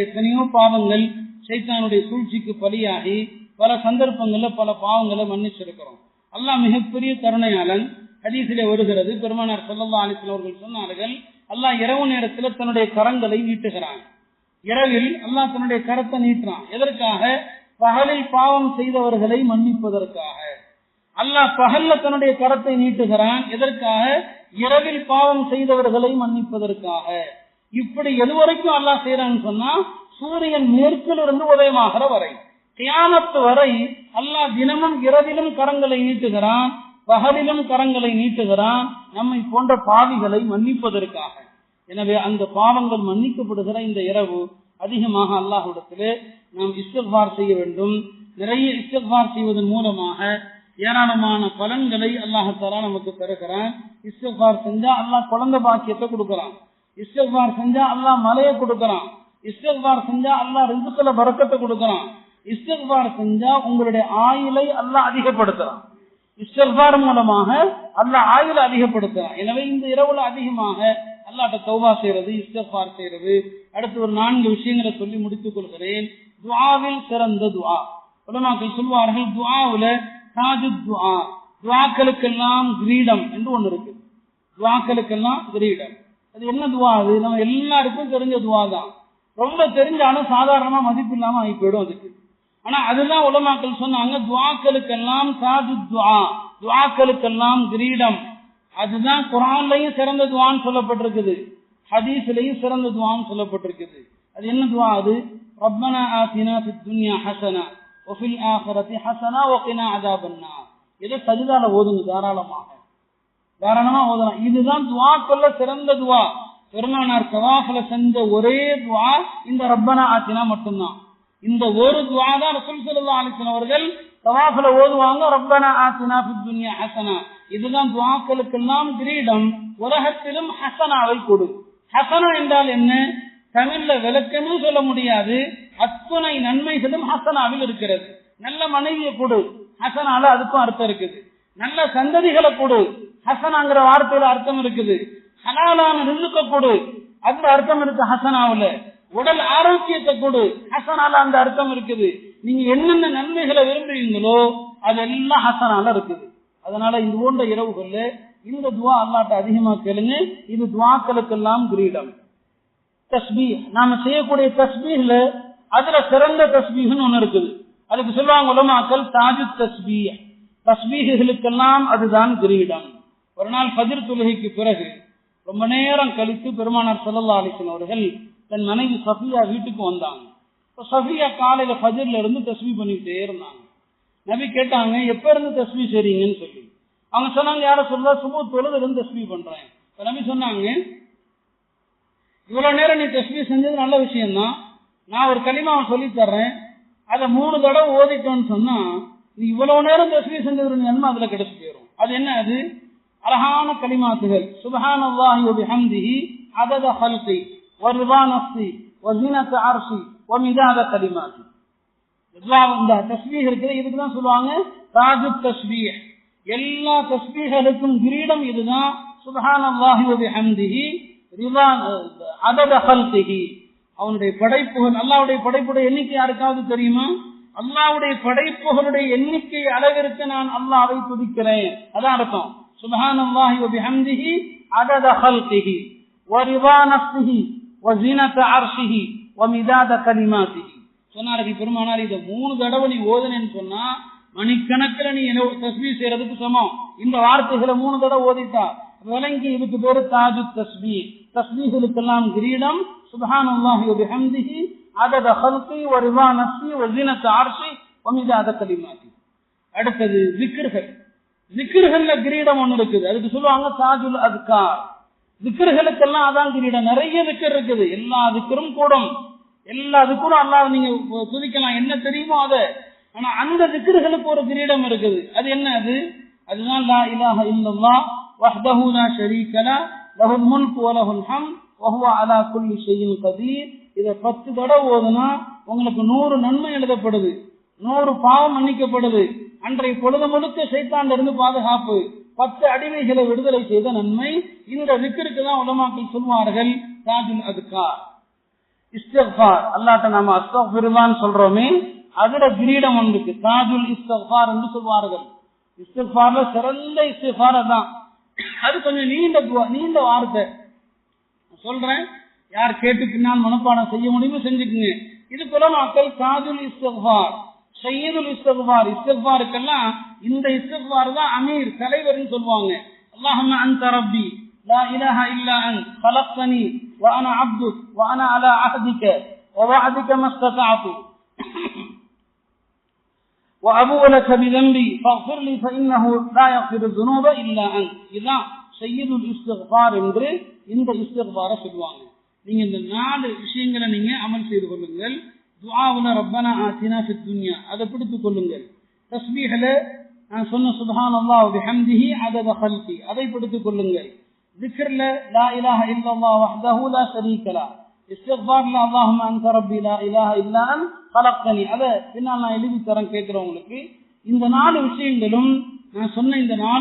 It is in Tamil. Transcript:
எத்தனையோ பாவங்கள் சைத்தானுடைய சூழ்ச்சிக்கு பலியாகி பல சந்தர்ப்பங்கள்ல பல பாவங்களை மன்னிச்சிருக்கிறோம். அல்லாஹ் மிகப்பெரிய கருணையாளன். ஹதீஸிலே வருகிறது பெருமானார் சொல்லல்லா அலிஸ்லாம் அவர்கள் சொன்னார்கள் அல்லாஹ் இரவு நேரத்தில் தன்னுடைய கரங்களை நீட்டுகிறான். இரவில் அல்லாஹ் தன்னுடைய கரத்தை நீட்டுறான். எதற்காக? பகலில் பாவம் செய்தவர்களை மன்னிப்பதற்காக. அல்லாஹ் பகல்ல தன்னுடைய கரத்தை நீட்டுகிறான். எதற்காக? இரவில் பாவம் செய்தவர்களை மன்னிப்பதற்காக. இப்படி எதுவரைக்கும் அல்லாஹ் செய்யறான்னு சொன்னா சூரியன் மேற்கில் இருந்து உதயமாகிற வரை. தியானத்து வரை அல்லாஹ் தினமும் இரவிலும் கரங்களை நீட்டுகிறான் பகலிலும் கரங்களை நீட்டுகிறான் நம்மை போன்ற பாவிகளை மன்னிப்பதற்காக. எனவே அந்த பாவங்கள் மன்னிக்கப்படுகிற இந்த இரவு அதிகமாக அல்லாஹிடத்திலே நாம் இஸ்திக்பார் செய்ய வேண்டும். நிறைய இஸ்திக்பார் செய்வதன் மூலமாக ஏராளமான பலன்களை அல்லாஹாலா நமக்கு தருகிறான். இஸ்திக்பார் செஞ்சா அல்லாஹ் குழந்தை பாக்கியத்தை கொடுக்கிறான். இஸ்திக்பார் செஞ்சா அல்லாஹ் மலையை கொடுக்கறான். இஸ்திக்பார் செஞ்சா அல்லா ரிசுக்களை பறக்கத்தை கொடுக்கறான். இஸ்திக்பார் செஞ்சா உங்களுடைய ஆயுளை அல்லா அதிகப்படுத்துறான். இஸ்திக்பார் மூலமாக அல்லா ஆயுளை அதிகப்படுத்துறான். எனவே இந்த இரவுல அதிகமாக அல்லாட்ட தௌபா செய்யறது இஸ்திக்பார் செய்யறது அடுத்து ஒரு நான்கு விஷயங்களை சொல்லி முடித்துக் கொள்கிறேன். துவாவில் சிறந்த துவா உலமாக்கள் சொல்வார்கள் துவாவுல தாஜு துவா துவாக்களுக்கெல்லாம் கிரீடம் என்று ஒன்று இருக்கு. துவாக்களுக்கெல்லாம் கிரீடம். அது என்ன துவா? அது நம்ம எல்லாருக்கும் தெரிஞ்ச துவா தான் ரொம்ப தெரிஞ்சாலும் சாதாரணமா மதிப்பு இல்லாம ஆகி போயிடும் அதுக்கு. ஆனா அதுதான் உலமாக்கள் சொன்னாங்க துவாக்களுக்கெல்லாம் சாது துவா. துவாக்களுக்கெல்லாம் கிரீடம். அதுதான் குரான்லயும் சிறந்த துவான்னு சொல்லப்பட்டிருக்குது. ஹதீஸ்லயும் சிறந்த துவான்னு சொல்லப்பட்டிருக்குது. அது என்ன துவா? அது ரப்பனா ஆத்தினா துன்யா ஹசனா ஒஃபில் ஆஹரத்தி ஹசனா ஒகினா அதாபன்னா இதை சஜிதால ஓதுங்க தாராளமாக. தாராளமா ஓதலாம். இதுதான் துவாக்கல்ல சிறந்த துவா. பெருமானார் தவாஃபுல செஞ்ச ஒரே துவா இந்த ரப்பனா ஆத்தினா மட்டும்தான். இந்த ஒரு துவா தான் ரசூல் ஸல்லல்லாஹு அலைஹி அவர்கள் தவாஃபுல ஓதுவாங்க ரப்பனா ஆத்தினா ஃபித் துன்யா ஹசனா. இதுதான் துவாக்களுக்கெல்லாம் கிரீடம் உலகத்திலும் ஹசனாவை கொடு. ஹசனா என்றால் என்ன? தமிழ்ல விளக்கமே சொல்ல முடியாது. அத்துணை நன்மைகளும் ஹசனாவில் இருக்கிறது. நல்ல மனைவியை கொடு. ஹசனால அதுக்கும் அர்த்தம் இருக்குது. நல்ல சந்ததிகளை கொடு. ஹசனாங்கிற வார்த்தையில அர்த்தம் இருக்குது. ஹலாலான ரிசுக்க கொடு. அதுல அர்த்தம் இருக்கு ஹசனாவுல. உடல் ஆரோக்கியத்தை கொடு. ஹசனால அந்த அர்த்தம் இருக்குது. நீங்க என்னென்ன நன்மைகளை விரும்புறீங்களோ அதெல்லாம் ஹசனால இருக்குது. அதனால இது போன்ற இரவுகள்ல இந்த துவா அல்லாட்ட அதிகமா கேளுங்க. இது துவாக்களுக்கெல்லாம் கிரீடம். தஸ்பீ நாம செய்யக்கூடிய தஸ்பீல அதுல சிறந்த தஸ்பீஹ்னு ஒண்ணு இருக்குது. அதுக்கு சொல்லுவாங்க உலமாக்கள் தாஜு தஸ்பீ தஸ்பீகளுக்கெல்லாம் அதுதான் கிரீடம். ஒரு நாள் பதிர் தொழுகைக்கு பிறகு ரொம்ப நேரம் கழித்து பெருமானார் செல்லல்லா அலிசன் அவர்கள் தன் மனைவி சஃபியா வீட்டுக்கு வந்தாங்க. இப்போ சஃபியா காலையில ஃபஜர்ல இருந்து தஸ்மி பண்ணிக்கிட்டே இருந்தாங்க. நபி கேட்டாங்க எப்ப இருந்து தஸ்மி செய்றீங்கன்னு சொல்லி. அவங்க சொன்னாங்க யார சொல்ல சுபு தொழுது இருந்து தஸ்மி பண்றேன். இப்ப நபி சொன்னாங்க இவ்வளவு நேரம் நீ தஸ்மி செஞ்சது நல்ல விஷயம்தான். நான் ஒரு களிமாவை சொல்லி தர்றேன். அதை மூணு தடவை ஓதிட்டோன்னு சொன்னா நீ இவ்வளவு நேரம் தஸ்மி செஞ்சது நன்மை அதுல கிடைச்சு போயிடும் அது என்ன அது? அழகான கலிமாத்துகள். சுபஹான் அல்லாஹி வபிஹம்திஹி அதத ஹல்கி வர்வா நஃப்சி வஸினத அர்ஷி வமிதாத கலிமாத்தி. இந்த தஸ்பீஹ் இருக்குது. இதுக்கு தான் சொல்லுவாங்க ராஜு தஸ்பீஹ். எல்லா தஸ்பீகளுக்கும் கிரீடம் இதுதான். சுபஹான் அல்லாஹி வபிஹம்திஹி ரிவா அதத ஹல்கிஹி அவனுடைய படைப்புகள் அல்லாவுடைய படைப்புடைய எண்ணிக்கை யாருக்காவது தெரியுமா? அல்லாவுடைய படைப்புகளுடைய எண்ணிக்கை அளவிற்கு நான் அல்லாவை துதிக்கிறேன். அதான் அர்த்தம். سبحان الله وبحمده عدد خلقه ورضا نفسه وزينة عرشه ومداد كلماته சொன்னார்கள் பெருமானார் இதை மூணு தடவை நீ ஓதுனேன்னு சொன்னா மணிக்கணக்கில் நீ என்ன தஸ்மீ செய்யறதுக்கு சமம் இந்த வார்த்தைகளை மூணு தடவை ஓதிட்டா விளங்கி இதுக்கு பேரு தாஜு தஸ்மீ தஸ்மீகளுக்கெல்லாம் கிரீடம் சுபஹான் அல்லாஹி வபிஹம்திஹி அதத ஹல்கி வரிவா நஃப்சி வஸினத் அர்ஷி வமிதாத கலிமாத்தி அடுத்தது ஜிக்ர்கள் ஜிக்ர்கள்ல கிரீடம் ஒண்ணு இருக்குது. அதுக்கு சொல்லுவாங்க தாஜுல் அதுக்கார் ஜிக்ர்களுக்கெல்லாம் அதான் கிரீடம். நிறைய திக்கர் இருக்குது. எல்லா திக்கரும் கூடும். எல்லா திக்கரும் அல்லாஹ் நீங்க துதிக்கலாம். என்ன தெரியுமோ அதை. ஆனா அந்த திக்கர்களுக்கு ஒரு கிரீடம் இருக்குது. அது என்ன அது? அதுதான் லா இலாஹ இல்லல்லா வஹ்தஹு லா ஷரீக லா. லஹுல் முல்கு வ லஹுல் ஹம்த் வ ஹுவ அலா குல்லி ஷைஇன் கதீர். இத பத்து தடவை ஓதுனா உங்களுக்கு நூறு நன்மை எழுதப்படுது. நூறு பாவம் மன்னிக்கப்படுது. அன்றைய பொழுது முழுக்க சைத்தாண்ட இருந்து பாதுகாப்பு பத்து அடிமைகளை விடுதலை செய்த நன்மை இந்த விக்கிற்கு தான் உலமாக்கள் சொல்வார்கள் தாஜுல் அதுக்கார் இஸ்திஃபார் அல்லாட்ட நாம அஸ்தான் சொல்றோமே அதோட கிரீடம் ஒன்றுக்கு தாஜுல் இஸ்திஃபார் என்று சொல்வார்கள். இஸ்திஃபார்ல சிறந்த இஸ்திஃபார் அதான். அது கொஞ்சம் நீண்ட நீண்ட வார்த்தை. சொல்றேன் யார் கேட்டு பின்னால் மனப்பாடம் செய்ய முடியுமோ செஞ்சுக்குங்க. இது போல மக்கள் காதுல் இஸ்திஃபார் சையதுல் இஸ்திஃபார் இஸ்திஃபாருக்கெல்லாம் இந்த இஸ்திஃபார் தான் அமீர் தலைவர்னு சொல்லுவாங்க அல்லாஹும்ம அன்த ரப்பி லா இலாஹ இல்லா அன்த் خلقتني وانا عبدك وانا على عهدك ووعدك ما استطعت وأبوء لك بذنبي فاغفر لي فإنه لا يغفر الذنوب إلا أنت இதான் சையதுல் இஸ்திக்பார் என்று இந்த இஸ்திக்பார சொல்லுவாங்க நீங்க இந்த நாலு விஷயங்களை நீங்க அமல் செய்து கொள்ளுங்கள் துவாவுல ரப்பனா ஆசினா துன்யா. அதை பிடித்துக் கொள்ளுங்கள். தஸ்மீகல நான் சொன்ன சுபஹான் அல்லா ஹம்திஹி அதத ஹல்கி அதை பிடித்துக் கொள்ளுங்கள். ذكرல لا إله إلا الله وحده لا شريك له استغفار لا اللهم أنت ربي لا إله إلا أن خلقتني அதை பின்னால் எழுதி தரேன் கேட்கிறவங்களுக்கு. இந்த நாலு விஷயங்களும் நான் சொன்ன இந்த நாலு